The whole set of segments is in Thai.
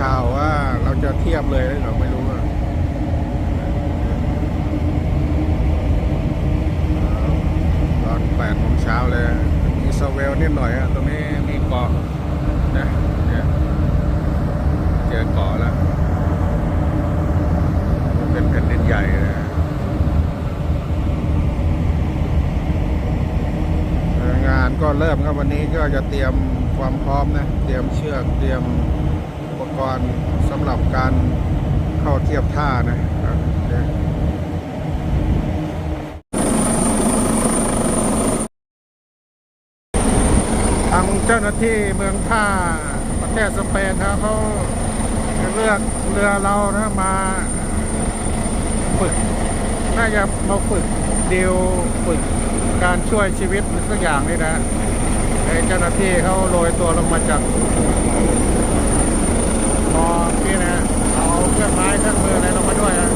ข่าวว่าเราจะเทียบเลยเราไม่รู้อะตอนแปดโมงเช้าเลย มีสเวลนิดหน่อยอะตรงนี้มีเกาะนะเนี่ยเจอเกาะแล้ว เป็นแผ่นดินใหญ่เลยงานก็เริ่มครับวันนี้ก็จะเตรียมความพร้อมนะ เตรียมเชือกเตรียม กรณ์สำหรับการเข้าเทียบท่านะครับทางเจ้าหน้าที่เมืองท่าประเทศสเปนนะเขาเลือกเรือเรานะมาฝึก น่าจะมาฝึกเดีลฝึกการช่วยชีวิตหรือสักอย่างนี่นะไอ้เจ้าหน้าที่เขาโรยตัวลงมาจาก พอนี่นะเอาเครื่องไม้เครื่องมืออะไรลงมาด้วยนะ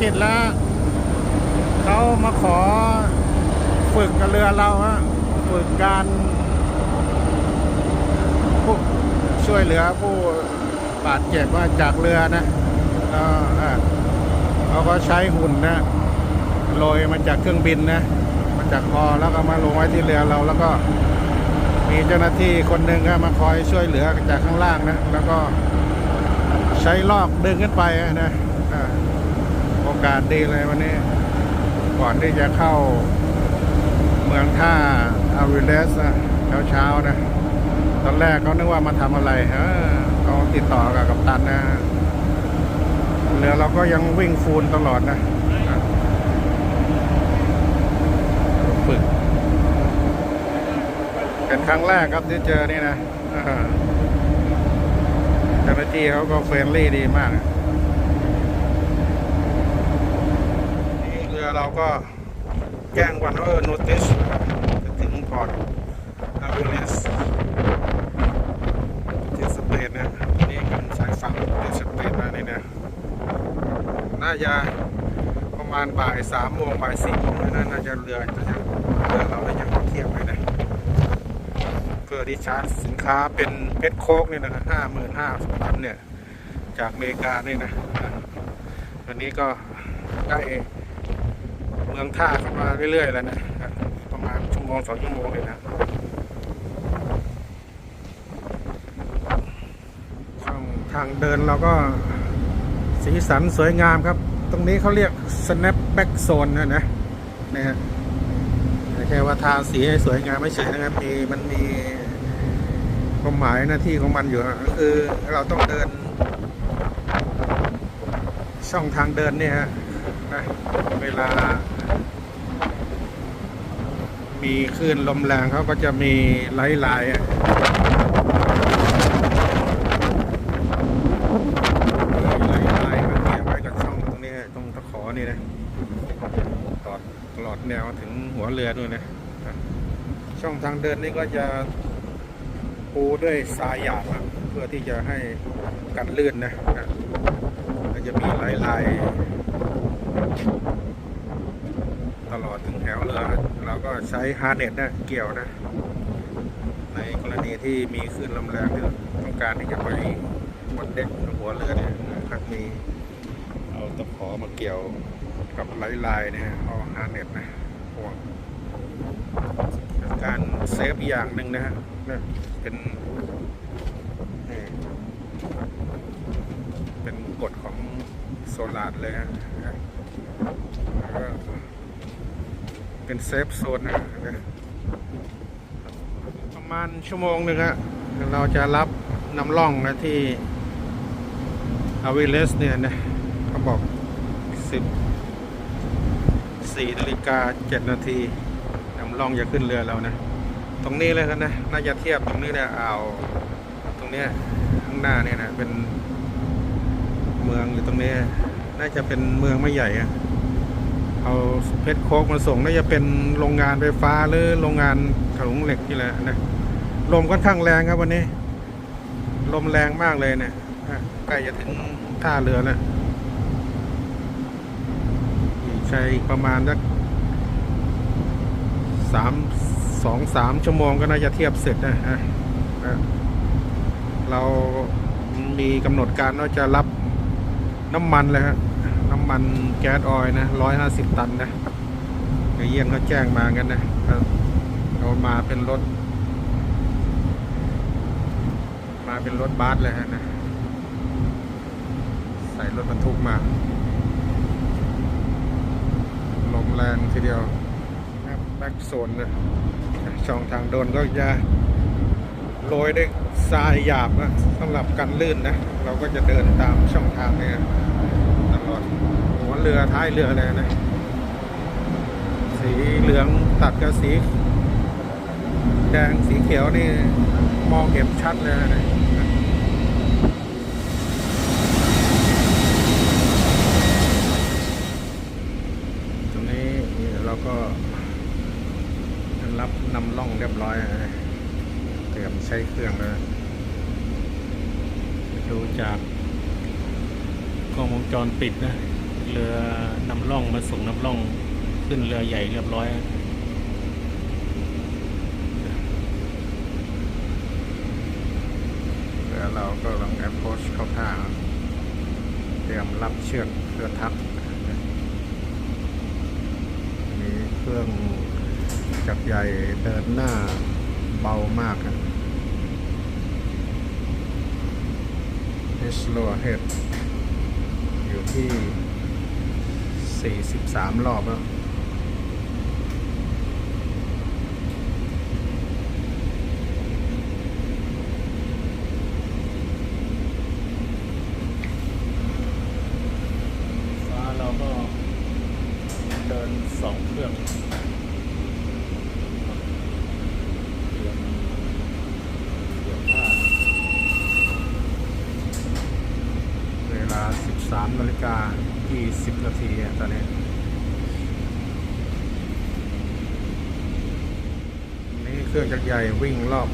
กิจแล้ว เขามาขอฝึกกับเรือเราฮะฝึกการผู้ช่วยเหลือผู้บาดเจ็บว่าจากเรือนะอ่าเขาก็ใช้หุ่นนะโรยมาจากเครื่องบินนะมาจากคอแล้วก็มาลงไว้ที่เรือเราแล้วก็มีเจ้าหน้าที่คนหนึ่งก็มาคอยช่วยเหลือจากข้างล่างนะ แล้วก็ใช้ลอกดึงขึ้นไปนะ โอกาสดีเลยวันนี้ ก่อนที่จะเข้าเมืองท่าอาวิเลสเช้าเช้านะ ตอนแรกเขานึกว่ามาทำอะไรเออเขาติดต่อกับกัปตันนะเรือเราก็ยังวิ่งฟูลตลอดนะฝึกเป็นครั้งแรกครับที่เจอนี่นะอ่าเจ้าหน้าที่เขาก็เฟรนลี่ดีมากนะ นี่ เราก็แจ้งวันเออโนติสจะถึงพอร์ตอาเวเลสที่สเปนนะนี่กันสายฝั่งที่สเปนนะนี่นะน่าจะประมาณบ่ายสามโมงบ่ายสี่โมงนะน่าจะเรือจะยังเรือเราจะยังเทียบไปนะเพื่อที่ชาร์จสินค้าเป็นเพชรโคกเนี่ยนะห้าหมื่นห้าพันเนี่ย จากอเมริกาเนี่ยนะวันนี้ก็ได้เมืองท่าเข้ามาเรื่อยๆแล้วนะประมาณชั่วโมงสองชั่วโมงเลยนะช่องทางเดินเราก็สีสันสวยงามครับ ตรงนี้เขาเรียก snapback zone นะนะนะฮะไม่ใช่ว่าทาสีให้สวยงามไม่ใช่นะครับมีมันมีความหมายหน้าที่ของมันอยู่ก็คือเราต้องเดิน ช่องทางเดินเนี่ยฮะนะเวลา มีคลื่นลมแรงเขาก็จะมีไล่ลายๆอะไล่ลายๆมาเกี่ยวไว้กับช่องตรงนี้ตรงตะขอนี่นะตลอดตลอดแนวถึงหัวเรือด้วยนะ ช่องทางเดินนี่ก็จะปูด้วยทรายหยาบเพื่อที่จะให้กันลื่นนะก็จะมีลายลายๆตลอดถึงแถวเรือ เราก็ใช้ฮาร์เน็ตนะเกี่ยวนะ ในกรณีที่มีคลื่นลมแรงที่ต้องการที่จะไปบนเด็กหัวเรือเนี่ยนะครับมีเอาตะขอมาเกี่ยวกับไลน์ไลน์เนี่ยเอาฮาร์เน็ตนะห่วงการเซฟอย่างหนึ่งนะฮะเป็นเป็นกฎของโซลาร์เลยฮะแล้วก็ เป็นเซฟโซนนะประมาณชั่วโมงหนึ่งฮะเราจะรับนำล่องนะที่อาวิเลสเนี่ยนะเขาบอกสิบสี่นาฬิกาเจ็ดนาทีนำล่องจะขึ้นเรือเรานะตรงนี้เลยครับนะน่าจะเทียบตรงนี้เนี่ยอ่าวตรงเนี้ยข้างหน้าเนี่ยนะเป็นเมืองอยู่ตรงนี้ น่าจะเป็นเมืองไม่ใหญ่อะ เอาเพชรโคกมาส่งน่าจะเป็นโรงงานไฟฟ้าหรือโรงงานถลุงเหล็กนี่แหละนะลมค่อนข้างแรงครับวันนี้ ลมแรงมากเลยเนี่ยใกล้จะถึงท่าเรือแล้วใช้ประมาณสักสามสองสามชั่วโมงก็น่าจะเทียบเสร็จนะฮะเรามีกำหนดการว่าจะรับน้ำมันเลยฮะำมันแก๊สออยนะร้อยห้าสิบตันนะเดี๋ยวเยี่ยงเขาแจ้งมากันนะเอามาเป็นรถ มาเป็นรถบัสเลยฮะนะใส่รถบรรทุกมาลมแรงทีเดียวแบ็กโซนนะช่องทางโดนก็จะโรยด้วยทรายหยาบนะสำหรับกันลื่นนะ เราก็จะเดินตามช่องทางเนี่ย เรือท้ายเรือเลยนะ สีเหลืองตัดกับสี แดงสีเขียวนี่มองเห็นชัดเลยนะตรงนี้เราก็รับนำล่องเรียบร้อยนะเตรียมใช้เครื่องแล้วดูจากกล้องวงจรปิดนะ เรือนำร่องมาส่งนำร่องขึ้นเรือใหญ่เรียบร้อยเรือเราก็ลังแอปโพสเข้าท่าเตรียมรับเชือกเรือทับมีเครื่องจักรใหญ่เดินหน้าเบามากครับ h l o Head อยู่ที่ 43 รอบแล้ว ฟ้าเราก็เดินสองเครื่องเตรียมเกี่ยวผ้า เวลา 13นาฬิกา20นาทีอะตอนนี้ นี่ เครื่องจักรใหญ่วิ่งรอบ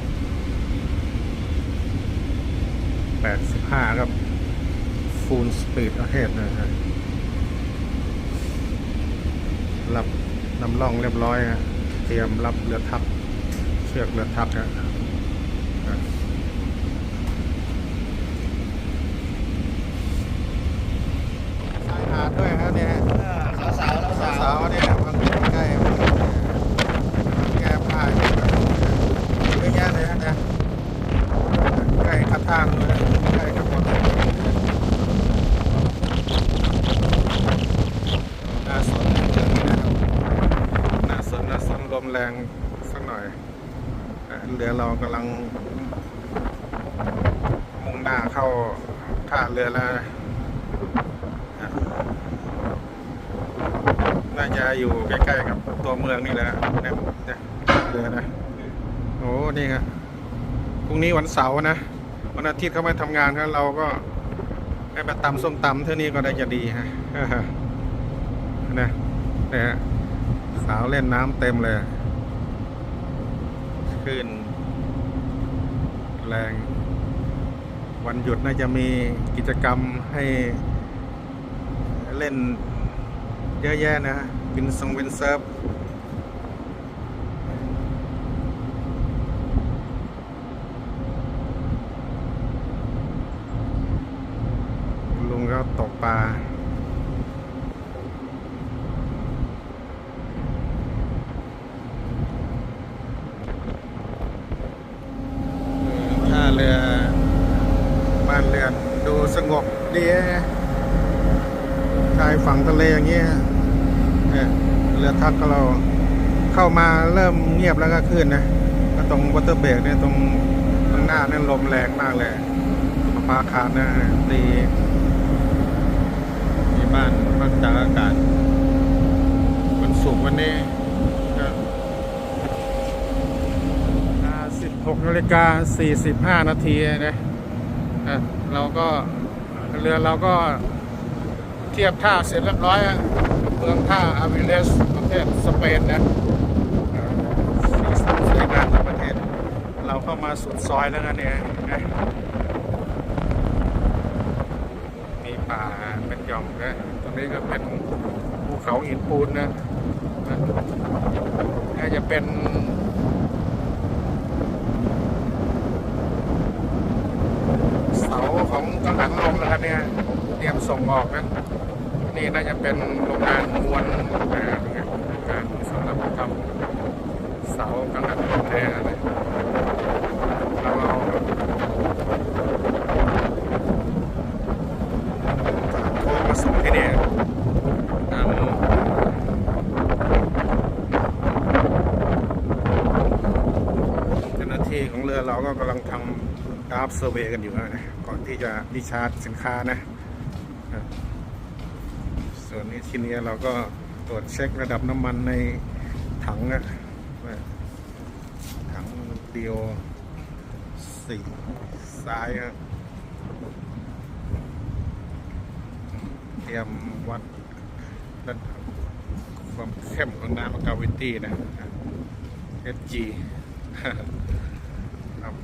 85 ครับ Full Speed Ahead นะฮะรับนำร่องเรียบร้อยฮะเตรียมรับเรือทับ เชือกเรือทับนะอะ ชายหาดด้วยครับเนี่ย สาวสาว สาวๆเนี่ยมันใกล้แก้ผ้าอยู่แบบเยอะแยะเลยนะเนี่ยใกล้กับทางเลยใกล้กับหมดเลยน่าสนเรื่องนี้นะครับน่าสนน่าสนลมแรงสักหน่อยเอ่อเรือเรากำลังมุ่งหน้าเข้าท่าเรือแล้วนะ น่าจะอยู่ใกล้ๆกับตัวเมืองนี่แหละเนี่ยเนี่ยเรือนะ โอ้นี่ครับพรุ่งนี้วัน เสาร์นะ วันอาทิตย์เขาไม่ทำงานครับเราก็ให้ไปตำส้มตำเท่านี้ก็ได้จะดีฮะนะนี่ฮะสาวเล่นน้ำเต็มเลยขึ้น แรง วันหยุดน่าจะมีกิจกรรมให้เล่นเยอะแยะนะวินซงวินเซิร์ฟลุง ก็ตกปลาท่าเรือ บ้านเรือนดูสงบดีนะชายฝั่งทะเลอย่างเงี้ยเนี่ยเรือทักก็เราเข้ามาเริ่มเงียบแล้วก็ขึ้นนะก็ตรงวอเตอร์เบรกเนี่ยตรงข้างหน้าเนี่ยลมแรงมากเลยประภาคารนะตีมีบ้านพักตากอากาศวันศุกร์วันนี้ก็16นา ฬิกา 45 นาทีนะเราก็เรือเราก็เทียบท่าเสร็จเรียบร้อยอะเมืองท่าอาวิเลสประเทศสเปนนะเอ่สีสันสวยงามทั้งประเทศ เราเข้ามาสุดซอยแล้วนะเนี่ยนะมีป่าเป็นหย่อมนะตรงนี้ก็เป็นภูเขาหินปูนนะน่าจะเป็น เสาของกังหันลมนะ ครับเนี่ยเตรียมส่งออกนะนี่น่าจะเป็นโรงงานมวลนะเนี่ยการสำหรับทำเสากังหันลมแท้เลยเราเอาโค้งมาส่งที่นี่ตามเจ้าหน้าที่ของเรือเราก็กำลังทำกราฟเซอร์เวย์กันอยู่นะ ที่จะดิชาร์จสินค้านะ ส่วนนี้ทีนี้เราก็ตรวจเช็คระดับน้ำมันในถังนะถังเดียวสี่ซ้ายครับเตรียมวัดระดับความเข้มของน้ำกาวิตี้นะ SG ครับ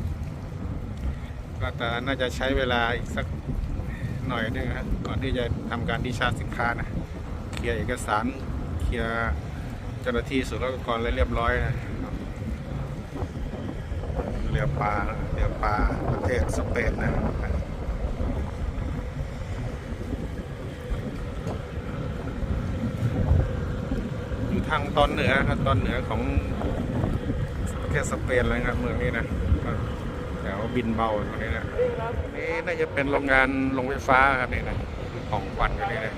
ก็จะ น่าจะใช้เวลาอีกสักหน่อยนึงนะก่อนที่จะทำการดิชาร์จสินค้านะเคลียร์เอกสารเคลียร์เจ้าหน้าที่สุรกากรอะไรเรียบร้อยนะเรือปลาเรือปลาประเทศสเปนนะอยู่ทางตอนเหนือครับตอนเหนือของประเทศสเปนเลยครับเมืองนี้นะ บินเบาตรงนี้นะนี่น่าจะเป็นโรงงานโรงไฟฟ้าครับนี่นะของควันอยู่นี่นะ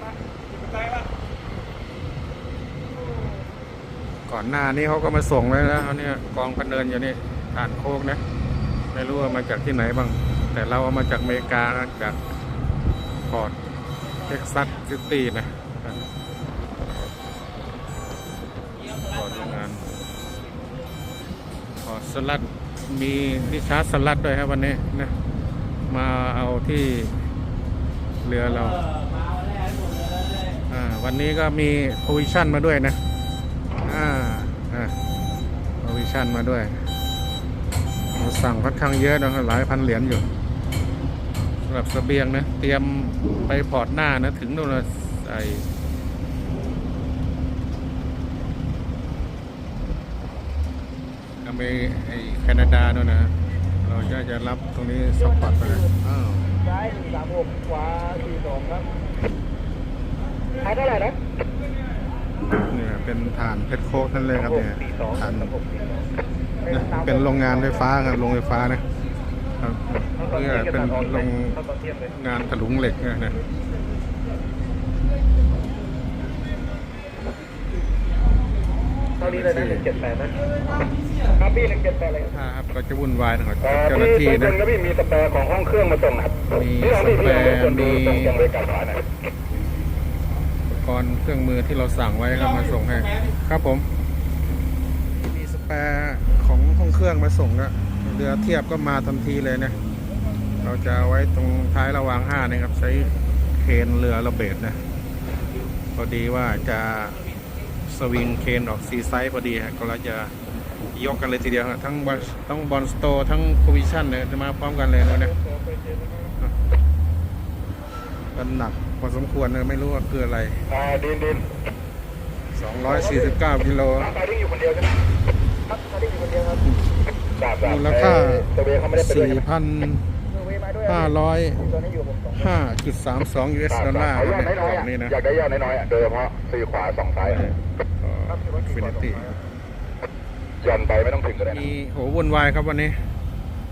ก่อนหน้านี้เขาก็มาส่งไว้แล้วเนี่ยกองพันเนินอยู่นี่ผ่านโคกนะไม่รู้ว่ามาจากที่ไหนบ้าง แต่เราเอามาจากอเมริกาจากพอร์ตเท็กซัสซิตี้นะก่อนโรงงานขอร์ตสลัด มีนิชาร์จสลัดด้วยครับวันนี้นะมาเอาที่เรือเราวันนี้ก็มีโพวิชั่นมาด้วยนะอ่าอ่าโพวิชั่นมาด้วยเราสั่งค่อนข้างเยอะนะครับหลายพันเหรียญอยู่สำหรับเสบียงนะ เตรียมไปพอร์ตหน้านะ ถึงนู่นนะไออเมริไอ แคนาดาด้วยนะ เราจะจะรับตรงนี้ซัพพอร์ตไปเลยอ้าวซ้ายสามหกขวาสี่สองครับขายเท่าไหร่นะเนี่ยเป็นฐานเพชรโคกนั่นเลยครับเนี่ยสี่สองฐานสามหกสี่สองนะเป็นโรงงานไฟฟ้าครับโรงไฟฟ้านะครับเนี่ยเป็นโรงงานถลุงเหล็กนะ นะเท่านี้เลยนะหนึ่งเจ็ดแปดนะครับพี่หนึ่งเจ็ดแปดเลยถ้าครับก็จะวุ่นวายหน่อยเอ่อเจ้าหน้าที่พี่นะแล้วพี่มีสแปร์ของห้องเครื่องมาส่งนะครับมีพี่ลองพี่พี่ลองรบกวนดูสแปร์ตรงมีตรงบริการขวาหน่อยอุปกรณ์เครื่องมือที่เราสั่งไว้ครับมาส่งให้ครับผม มีสแปร์ของห้องเครื่องมาส่งแล้วเรือเทียบก็มาทันทีเลยนะเราจะเอาไว้ตรงท้ายระหวางห้านะครับ ใช้เคนเรือระเบิดนะพอดีว่าจะ สวิงเคนออกซีไซส์พอดีฮะก็เราจะยกกันเลยทีเดียวฮะทั้งบอลทั้งบอลสโตทั้งโควิชั่นเนี่ยจะมาพร้อมกันเลยนะเนี่ยมันหนักพอสมควรนะไม่รู้ว่าคืออะไรอ่าดินดิน249กิโลตาดิ้งอยู่คนเดียวใช่ไหมครับตาดิ้งอยู่คนเดียวครับทราบทราบมูลค่าเอ่อตัวเวย์เขาไม่ได้ไปด้วยใช่ไหม4,500ตัวเวย์มาด้วยครับตัวนี้อยู่ผมสองคน 5.32 US ดอลลาร์เอาครับยอดเนี่ยน้อยกล่องๆนี้อะนะอยากได้ยอดน้อยๆอะโดยเฉพาะซื้อขวาสองซ้ายฟินิตี้หย่อนไปไม่ต้องถึงก็ได้นะมีโหวุ่นวายครับวันนี้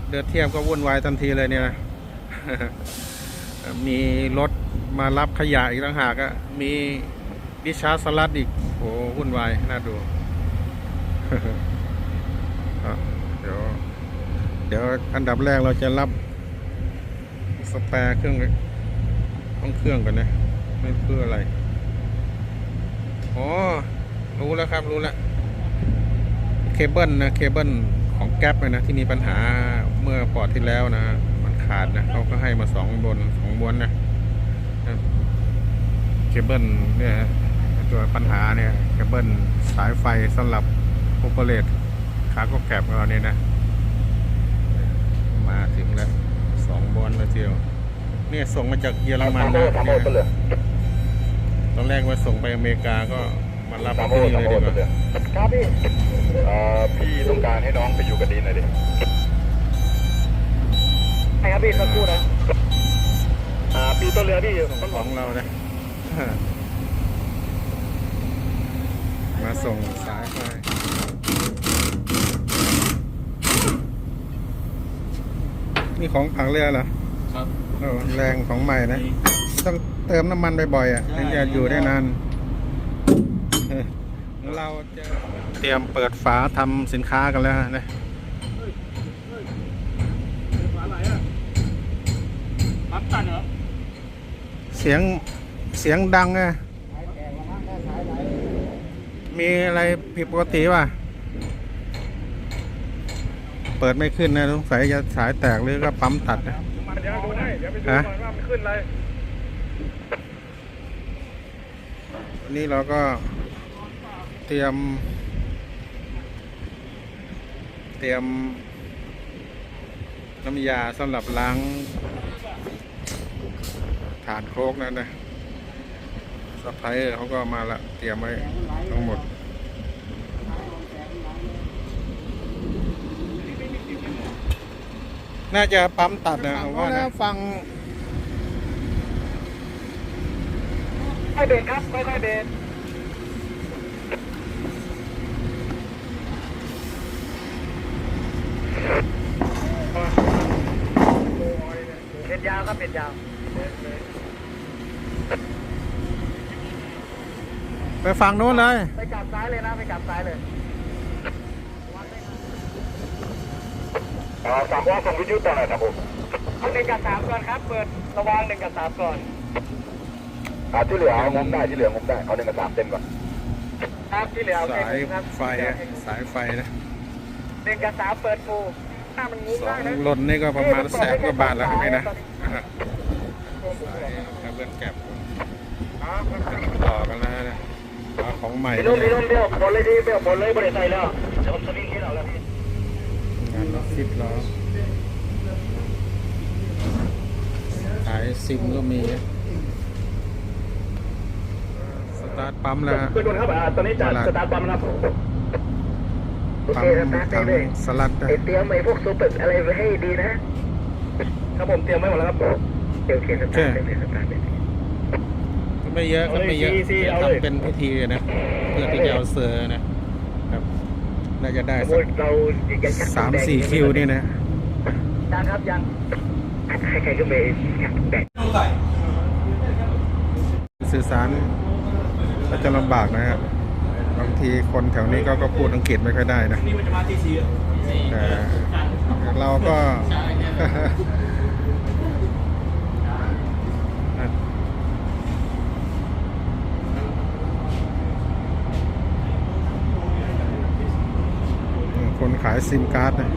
เดือเทียบก็วุ่นวายทันทีเลยเนี่ยนะมีรถมารับขยะอีกต่างหากอะมีดิชาร์จสลัดอีกโหวุ่นวายน่าดูอะเดี๋ยวเดี๋ยวอันดับแรกเราจะรับ สแปร์เครื่องต้องเครื่องก่อนนะไม่เพื่ออะไรอ๋อรู้แล้วครับรู้แล้วเคเบิลนะเคเบิลของแก๊ปนะที่มีปัญหาเมื่อปอดที่แล้วนะมันขาดนะเขาก็ให้มาสองบนสองม้วนนะเคเบิลเนี่ยตัวปัญหาเนี่ยเคเบิลสายไฟสำหรับโอเปเรตขาก็แกบของเราเนี่ยนะ มาถึงแล้วส องบอลแล้วเทียวเนี่ยส่งมาจากเยอรมันนะสามโมเนี่ยงเหลือตอนแรกว่าส่งไปอเมริกาก็มารับสามมาโมที่งนี่สามเลยโมดีงกว่าเหลือครับพี่เอ่อพี่ต้องการให้น้องไปอยู่กับดีนหน่อยดิใช่ครับพี่สักครู่นะอ่าพี่ต้นเรือพี่ต้นของเรานะมาส่งสายไฟนี่ของผังเรือเหรอ ครับโอ้แรงของใหม่นะ ต้องเติมน้ำมันบ่อยๆอะถึงจะอยู่ได้นานเออเราจะเตรียมเปิดฝาทำสินค้ากันแล้วนะปั๊บตันเหรอ เสียงเสียงดังไงมีอะไรผิดปกติป่ะ เปิดไม่ขึ้นนะสงสัยจะสายแตกหรือก็ปั๊มตัดนะ เดี๋ยวดูให้เดี๋ยวไปดูฮะก่อนว่ามันขึ้นอะไรวันนี้เราก็เตรียม เตรียม น้ำยาสำหรับล้างฐานโครกนั่นนะซัพพลายเออร์เขาก็มาละเตรียมไว้ทั้งหมด น่าจะปั๊มตัดนะผมว่านะฟังค่อยเบรกครับค่อยๆเบรกเป็นยาวครับเป็นยาวไปฝั่งนู้นเลย ไปกลับซ้ายเลยนะ ไปกลับซ้ายเลย สามว่าส่งวิทยุต่อหน่อยครับผมเอาหนึ่งกับสามก่อนครับ เปิดระวังหนึ่งกับสามก่อนอ่าที่เหลือเอางมได้ที่เหลืองมได้เอาหนึ่งกับสามเต็มก่อนครับที่เหลือเอาสายแค่ครับไฟอะสายไฟนะหนึ่งกับสามเปิดฟูถ้ามันงุ้มสอได้งนะหล่นนี่ก็ประมาณแสนกว่าบาทแล้วเห็นไหมนะอ่าสายกระเบื้องแก็บต่อกันแล้วนะเอาของใหม่พี่นุ่มพี่นุ่มเบี้ยวบนเลยดิเบี้ยวบนเลยบริษัทแล้วเดี๋ยวผมสลิงที่เราแล้วพี่ งานรถฟิตล้อขายซิมก็มี สตาร์ทปั๊มแล้วฮะเพื่อนครับอ่าตอนนี้จะสตาร์ทปั๊มนะครับโอปั๊เคมสตาร์ทได้ถังเลยสลัดนะเตรียมไอ้พวกซูเปอร์อะไรไว้ให้ดีนะครับผมเตรียมไว้หมดแล้วครับเดี๋ยวเคสตาร์ทเลยสตาร์ทเลย ไม่เยอะก็ไม่เยอะเอาเลย CC เอาเลย ทำเป็นพิธีนะ เพื่อที่จะเอาเสือนะครับ น่าจะได้สมสัมกติเราจะชักสามสี่คิวนี่นะยังครับยังใครๆก็ไปชักแบกสื่อสารก็จะลำบากนะครับบางทีคนแถวนี้ก็ก็พูดอังกฤษไม่ค่อยได้นะแต่เราก็ คน ขายซิมการ์ดนะ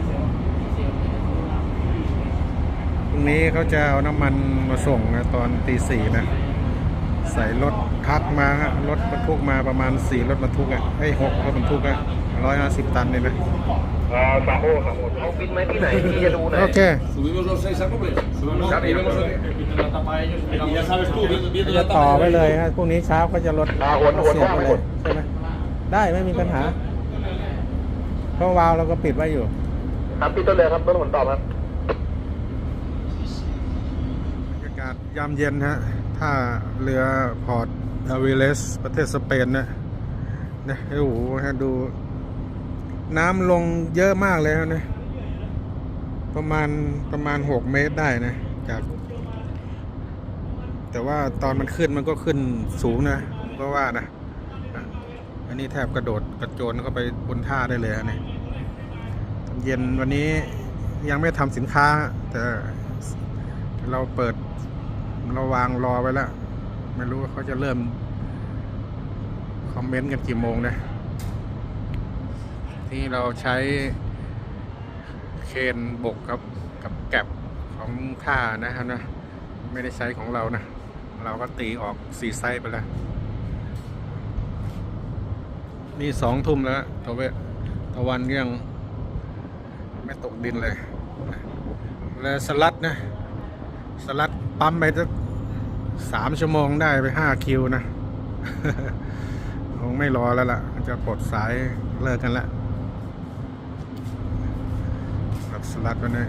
พรุ่งนี้เขาจะเอาน้ำมันมาส่งนะตอนตีสี่นะ ใส่รถทักมาฮะรถบรรทุกมาประมาณสี่รถบรรทุกอะไอ้ยหกรถบรรทุกอะร้อยห้าสิบตันเลยนะอ่าสามโอสามโอเอาบินไหมที่ไหนที่จะดูหน่อยโอเค subimos los seis a comer subimos Ya y vemos vimos. la tapa de ellos y ya sabes tú viendo, viendo จะ la ต่อ tapa ไปเลยฮะพรุ่งนี้เช้าก็จะลดอ่าหัวหัวเสียบกว้างไปไปเลหมยดใช่ไหมได้ไม่มีปัญหา เพราะวาล์วเราก็ปิดไว้อยู่ ครับพี่ต้นเลยครับต้นผลตอบครับบรรยากาศยามเย็นฮะท่าเรือพอร์ตอาวิเลส ประเทศสเปนนะนะโอ้โหฮะดู น้ำลงเยอะมากเลยฮะเนี่ยประมาณประมาณหกเมตรได้นะ จาก แต่ว่าตอนมันขึ้นมันก็ขึ้นสูงนะผมก็ว่านะอะ อันนี้แทบกระโดดกระโจนเข้าไปบนท่าได้เลยฮะเนี่ยเย็นวันนี้ยังไม่ทำสินค้า แต่เราเปิดเราวางรอไว้แล้ว ไม่รู้ว่าเขาจะเริ่ม คอมเมนต์กันกี่โมงนะที่เราใช้เคนบกครับกับแก็บของท่านะครับนะ ไม่ได้ใช้ของเรานะ เราก็ตีออกสีไซส์ไปแล้ว นี่สองทุ่มแล้วตะเวตะวันยังไม่ตกดินเลย แล้วสลัดนะ สลัดปั๊มไปสักสามชั่วโมงได้ไปห้าคิวนะ คงไม่รอแล้วล่ะ จะปลดสายเลิกกันละแบบสลัดวันนี้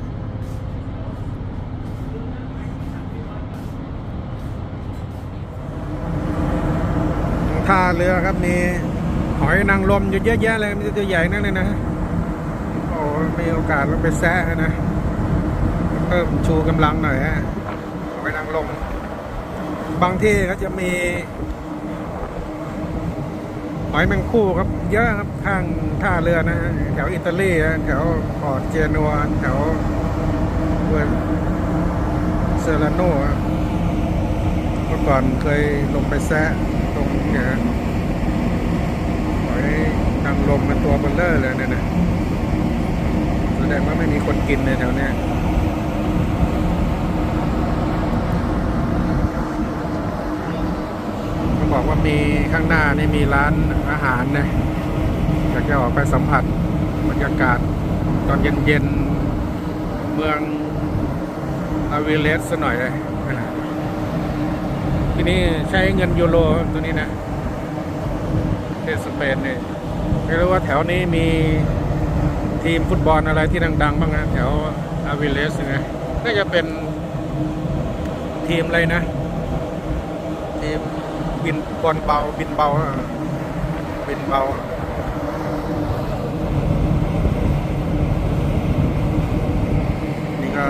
ท่าเรือครับมี หอยนางรมอยู่เยอะแยะเลยมันจะตัวใหญ่นั่นเลยนะโอ้มีโอกาสลงไปแซะนะเพิ่มชูกำลังหน่อยฮะหอยนางรมบางที่ก็จะมีหอยแมงคู่ครับเยอะครับข้างท่าเรือนะแถวอิตาลีแถวพอร์ตเจนัวแถวเวอร์เซอราโนเมื่อก่อนเคยลงไปแซะตรงเนี่ยฮะางรมมันตัวเบลเลอร์เลยเนี่ยนะแสดงว่าไม่มีคนกินในแถวเนี้ยเขาบอกว่ามีข้างหน้านี่มีร้านอาหารนะอยากจะออกไปสัมผัสบรรยากาศตอนเย็นๆเมืองอาวิเลสซะหน่อยเลยทีนี้ใช้เงินยูโรตัวนี้นะเทสเปนเนี่ย ไม่รู้ว่าแถวนี้มีทีมฟุตบอลอะไรที่ดัง ๆ บ้างนะแถวอาวิเลสนะน่าจะเป็นทีมอะไรนะ ทีมบินบอลเบาบินเบาบินเบานี่ก็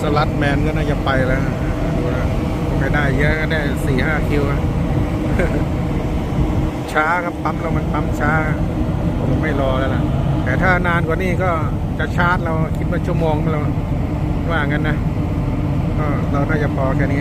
สลัดแมนก็น่าจะไปแล้วดูนะไม่ได้เยอะก็ได้สี่ห้าคิวช้าครับปั๊มเรามันปั๊มช้า งไม่รอแล้วล่ะ แต่ถ้านานกว่านี้ก็จะชาร์จเราคิดว่าชั่วโมงเราว่างั้นนะก็เราน่าจะพอแค่นี้